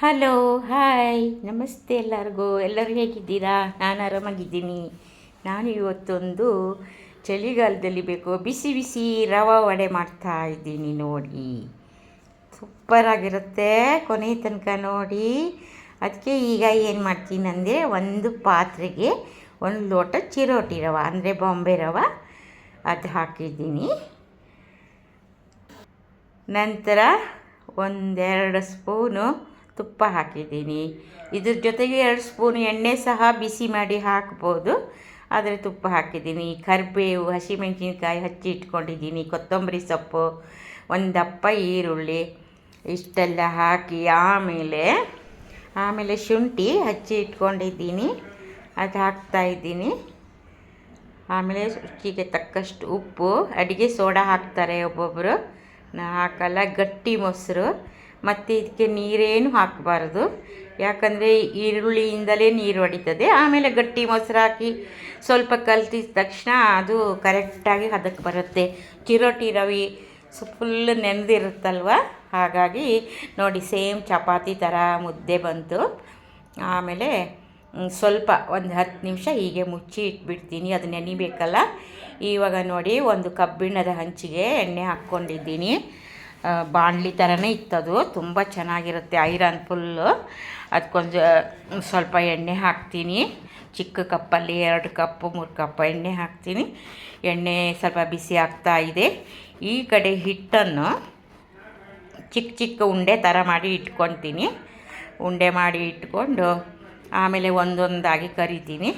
Hello hi ನಮಸ್ತೆ ಎಲ್ಲರಿಗೂ. ಎಲ್ಲರೂ ಹೇಗಿದ್ದೀರಾ? ನಾನು ಆರಾಮಾಗಿದ್ದೀನಿ. ನಾನು ಇವತ್ತೊಂದು ಚಳಿಗಾಲದಲ್ಲಿ ಬೇಕು. ಬಿಸಿ ಬಿಸಿ ರವೆ ವಡೆ ಮಾಡ್ತಾ ಇದ್ದೀನಿ ನೋಡಿ. ಸೂಪರಾಗಿರುತ್ತೆ ಕೊನೆ ತನಕ ನೋಡಿ. ಅದಕ್ಕೆ ಈಗ ಏನು ಮಾಡ್ತೀನಿ ಅಂದರೆ ಒಂದು ಪಾತ್ರೆಗೆ ಒಂದು ಲೋಟ ಚಿರೋಟಿ ರವ, ಅಂದರೆ ಬಾಂಬೆ ರವೆ ಅದು ಹಾಕಿದ್ದೀನಿ. ನಂತರ ಒಂದೆರಡು ಸ್ಪೂನು ತುಪ್ಪ ಹಾಕಿದ್ದೀನಿ. ಇದ್ರ ಜೊತೆಗೆ ಎರಡು ಸ್ಪೂನ್ ಎಣ್ಣೆ ಸಹ ಬಿಸಿ ಮಾಡಿ ಹಾಕ್ಬೋದು. ಆದರೆ ತುಪ್ಪ ಹಾಕಿದ್ದೀನಿ. ಕರಿಬೇವು, ಹಸಿಮೆಣಸಿನ್ಕಾಯಿ ಹಚ್ಚಿ ಇಟ್ಕೊಂಡಿದ್ದೀನಿ. ಕೊತ್ತಂಬರಿ ಸೊಪ್ಪು ಒಂದು ಈರುಳ್ಳಿ ಇಷ್ಟೆಲ್ಲ ಹಾಕಿ ಆಮೇಲೆ ಆಮೇಲೆ ಶುಂಠಿ ಹಚ್ಚಿ ಇಟ್ಕೊಂಡಿದ್ದೀನಿ. ಅದು ಹಾಕ್ತಾಯಿದ್ದೀನಿ ಆಮೇಲೆ ರುಚಿಗೆ ತಕ್ಕಷ್ಟು ಉಪ್ಪು, ಅಡುಗೆ ಸೋಡಾ ಹಾಕ್ತಾರೆ ಒಬ್ಬೊಬ್ಬರು ನಾ ಹಾಕಲ್ಲ, ಗಟ್ಟಿ ಮೊಸರು. ಮತ್ತು ಇದಕ್ಕೆ ನೀರೇನು ಹಾಕಬಾರ್ದು. ಯಾಕಂದರೆ ಈರುಳ್ಳಿಯಿಂದಲೇ ನೀರು ಹೊಡಿತದೆ. ಆಮೇಲೆ ಗಟ್ಟಿ ಮೊಸರು ಹಾಕಿ ಸ್ವಲ್ಪ ಕಲ್ತಿದ ತಕ್ಷಣ ಅದು ಕರೆಕ್ಟಾಗಿ ಹದಕ್ಕೆ ಬರುತ್ತೆ. ಚಿರೋಟಿ ರವೆ ಸೊ ಫುಲ್ ನೆನೆದಿರುತ್ತಲ್ವ? ಹಾಗಾಗಿ ನೋಡಿ, ಸೇಮ್ ಚಪಾತಿ ಥರ ಮುದ್ದೆ ಬಂತು. ಆಮೇಲೆ ಸ್ವಲ್ಪ ಒಂದು ಹತ್ತು ನಿಮಿಷ ಹೀಗೆ ಮುಚ್ಚಿ ಇಟ್ಬಿಡ್ತೀನಿ. ಅದು ನೆನಿಬೇಕಲ್ಲ. ಇವಾಗ ನೋಡಿ ಒಂದು ಕಬ್ಬಿಣದ ಹಂಚಿಗೆ ಎಣ್ಣೆ ಹಾಕ್ಕೊಂಡಿದ್ದೀನಿ. ಬಾಣಲಿ ಥರನೇ ಇತ್ತದು. ತುಂಬ ಚೆನ್ನಾಗಿರುತ್ತೆ. ಐರನ್ ಫುಲ್ಲು ಅದಕ್ಕೊಂದು ಸ್ವಲ್ಪ ಎಣ್ಣೆ ಹಾಕ್ತೀನಿ. ಚಿಕ್ಕ ಕಪ್ಪಲ್ಲಿ ಎರಡು ಕಪ್ಪು, ಮೂರು ಕಪ್ ಎಣ್ಣೆ ಹಾಕ್ತೀನಿ. ಎಣ್ಣೆ ಸ್ವಲ್ಪ ಬಿಸಿ ಆಗ್ತಾ ಇದೆ. ಈ ಕಡೆ ಹಿಟ್ಟನ್ನು ಚಿಕ್ಕ ಚಿಕ್ಕ ಉಂಡೆ ಥರ ಮಾಡಿ ಇಟ್ಕೊತೀನಿ. ಉಂಡೆ ಮಾಡಿ ಇಟ್ಕೊಂಡು ಆಮೇಲೆ ಒಂದೊಂದಾಗಿ ಕರಿತೀನಿ.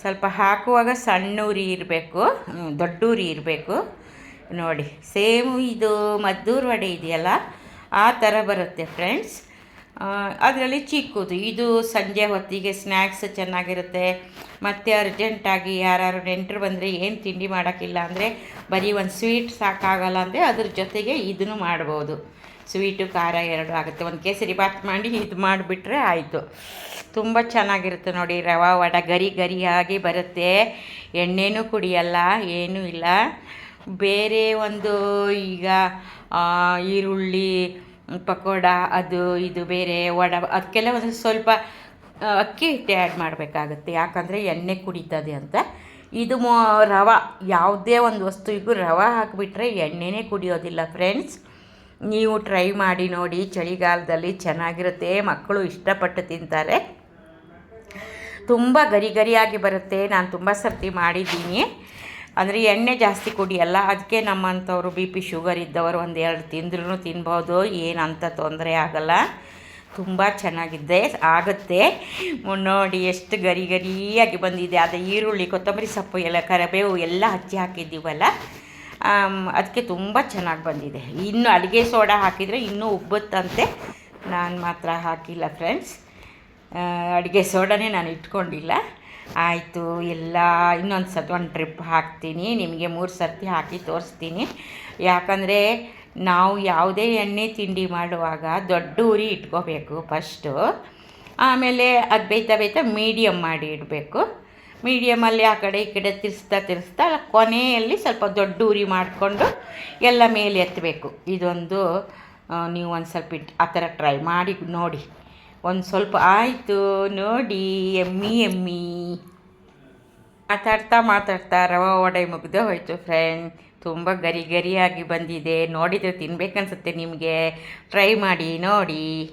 ಸ್ವಲ್ಪ ಹಾಕುವಾಗ ಸಣ್ಣ ಉರಿ ಇರಬೇಕು. ದೊಡ್ಡ ಉರಿ ಇರಬೇಕು. ನೋಡಿ, ಸೇಮ್ ಇದು ಮದ್ದೂರ್ ವಡೆ ಇದೆಯಲ್ಲ, ಆ ಥರ ಬರುತ್ತೆ ಫ್ರೆಂಡ್ಸ್ ಅದರಲ್ಲಿ ಚಿಕ್ಕದು ಇದು ಸಂಜೆ ಹೊತ್ತಿಗೆ ಸ್ನ್ಯಾಕ್ಸ್ ಚೆನ್ನಾಗಿರುತ್ತೆ. ಮತ್ತು ಅರ್ಜೆಂಟಾಗಿ ಯಾರು ನೆಂಟರು ಬಂದರೆ ಏನು ತಿಂಡಿ ಮಾಡೋಕ್ಕಿಲ್ಲ ಅಂದರೆ ಬರೀ ಒಂದು ಸ್ವೀಟ್ ಸಾಕಾಗಲ್ಲ ಅಂದರೆ ಅದ್ರ ಜೊತೆಗೆ ಇದನ್ನು ಮಾಡ್ಬೋದು. ಸ್ವೀಟು ಖಾರ ಎರಡು ಆಗುತ್ತೆ. ಒಂದು ಕೇಸರಿ ಬಾತ್ ಮಾಡಿ ಇದು ಮಾಡಿಬಿಟ್ರೆ ಆಯಿತು. ತುಂಬ ಚೆನ್ನಾಗಿರುತ್ತೆ ನೋಡಿ, ರವಾ ವಡ ಗರಿ ಗರಿಯಾಗಿ ಬರುತ್ತೆ. ಎಣ್ಣೆನೂ ಕುಡಿಯಲ್ಲ, ಏನೂ ಇಲ್ಲ. ಬೇರೆ ಒಂದು ಈಗ ಈರುಳ್ಳಿ, ಪಕೋಡ, ಅದು, ಇದು ಬೇರೆ, ವಡ ಅದಕ್ಕೆಲ್ಲ ಒಂದು ಸ್ವಲ್ಪ ಅಕ್ಕಿ ಹಿಟ್ಟೆ ಆ್ಯಡ್ ಮಾಡಬೇಕಾಗುತ್ತೆ. ಯಾಕಂದರೆ ಎಣ್ಣೆ ಕುಡಿತದೆ ಅಂತ. ಇದು ಮೊ, ರವೆ, ಯಾವುದೇ ಒಂದು ವಸ್ತುವಿಗೂ ರವೆ ಹಾಕಿಬಿಟ್ರೆ ಎಣ್ಣೆನೇ ಕುಡಿಯೋದಿಲ್ಲ ಫ್ರೆಂಡ್ಸ್ ನೀವು ಟ್ರೈ ಮಾಡಿ ನೋಡಿ, ಚಳಿಗಾಲದಲ್ಲಿ ಚೆನ್ನಾಗಿರುತ್ತೆ, ಮಕ್ಕಳು ಇಷ್ಟಪಟ್ಟು ತಿಂತಾರೆ. ತುಂಬ ಗರಿ ಗರಿಯಾಗಿ ಬರುತ್ತೆ. ನಾನು ತುಂಬ ಸರ್ತಿ ಮಾಡಿದ್ದೀನಿ. ಅಂದರೆ ಎಣ್ಣೆ ಜಾಸ್ತಿ ಕುಡಿಯಲ್ಲ ಅದಕ್ಕೆ ನಮ್ಮಂಥವ್ರು ಬಿ ಪಿ ಶುಗರ್ ಇದ್ದವರು ಒಂದು ಎರಡು ತಿಂದ್ರೂ ತಿನ್ಬೋದು, ಏನಂತ ತೊಂದರೆ ಆಗಲ್ಲ. ತುಂಬ ಚೆನ್ನಾಗಿದೆ, ಆಗುತ್ತೆ. ನೋಡಿ ಎಷ್ಟು ಗರಿ ಗರಿಯಾಗಿ ಬಂದಿದೆ. ಅದು ಈರುಳ್ಳಿ, ಕೊತ್ತಂಬರಿ ಸೊಪ್ಪು, ಎಲ್ಲ ಕರಿಬೇವು ಎಲ್ಲ ಹಚ್ಚಿ ಹಾಕಿದ್ದೀವಲ್ಲ. ಅದಕ್ಕೆ ತುಂಬ ಚೆನ್ನಾಗಿ ಬಂದಿದೆ. ಇನ್ನು ಅಡುಗೆ ಸೋಡಾ ಹಾಕಿದರೆ ಇನ್ನೂ ಉಬ್ಬುತ್ತಂತೆ. ನಾನು ಮಾತ್ರ ಹಾಕಿಲ್ಲ ಫ್ರೆಂಡ್ಸ್ ಅಡುಗೆ ಸೋಡಾನೇ ನಾನು ಇಟ್ಕೊಂಡಿಲ್ಲ. ಆಯಿತು ಎಲ್ಲ ಇನ್ನೊಂದು ಸತಿ ಒಂದು ಟ್ರಿಪ್ ಹಾಕ್ತೀನಿ, ನಿಮಗೆ ಮೂರು ಸರ್ತಿ ಹಾಕಿ ತೋರಿಸ್ತೀನಿ. ಯಾಕಂದರೆ ನಾವು ಯಾವುದೇ ಎಣ್ಣೆ ತಿಂಡಿ ಮಾಡುವಾಗ ದೊಡ್ಡ ಉರಿ ಇಟ್ಕೋಬೇಕು ಫಸ್ಟು ಆಮೇಲೆ ಅದು ಬೇಯ್ತಾ ಬೈತಾ ಮೀಡಿಯಮ್ ಮಾಡಿ ಇಡಬೇಕು. ಮೀಡಿಯಮಲ್ಲಿ ಆ ಕಡೆ ಈ ಕಡೆ ತಿರ್ಸ್ತಾ ತಿರ್ಸ್ತಾ ಕೊನೆಯಲ್ಲಿ ಸ್ವಲ್ಪ ದೊಡ್ಡ ಉರಿ ಮಾಡಿಕೊಂಡು ಎಲ್ಲ ಮೇಲೆ ಎತ್ತಬೇಕು ಇದೊಂದು ನೀವು ಒಂದು ಸ್ವಲ್ಪ ಆ ಥರ ಟ್ರೈ ಮಾಡಿ ನೋಡಿ. ಒಂದು ಸ್ವಲ್ಪ ಆಯಿತು, ನೋಡಿ, ಎಮ್ಮಿ ಎಮ್ಮಿ. ಮಾತಾಡ್ತಾ ಮಾತಾಡ್ತಾ ರವೆ ವಡೆ ಮುಗಿದೇ ಹೋಯಿತು ಫ್ರೆಂಡ್ ತುಂಬ ಗರಿ ಗರಿಯಾಗಿ ಬಂದಿದೆ. ನೋಡಿದರೆ ತಿನ್ಬೇಕನ್ಸುತ್ತೆ ನಿಮಗೆ. ಟ್ರೈ ಮಾಡಿ, ನೋಡಿ.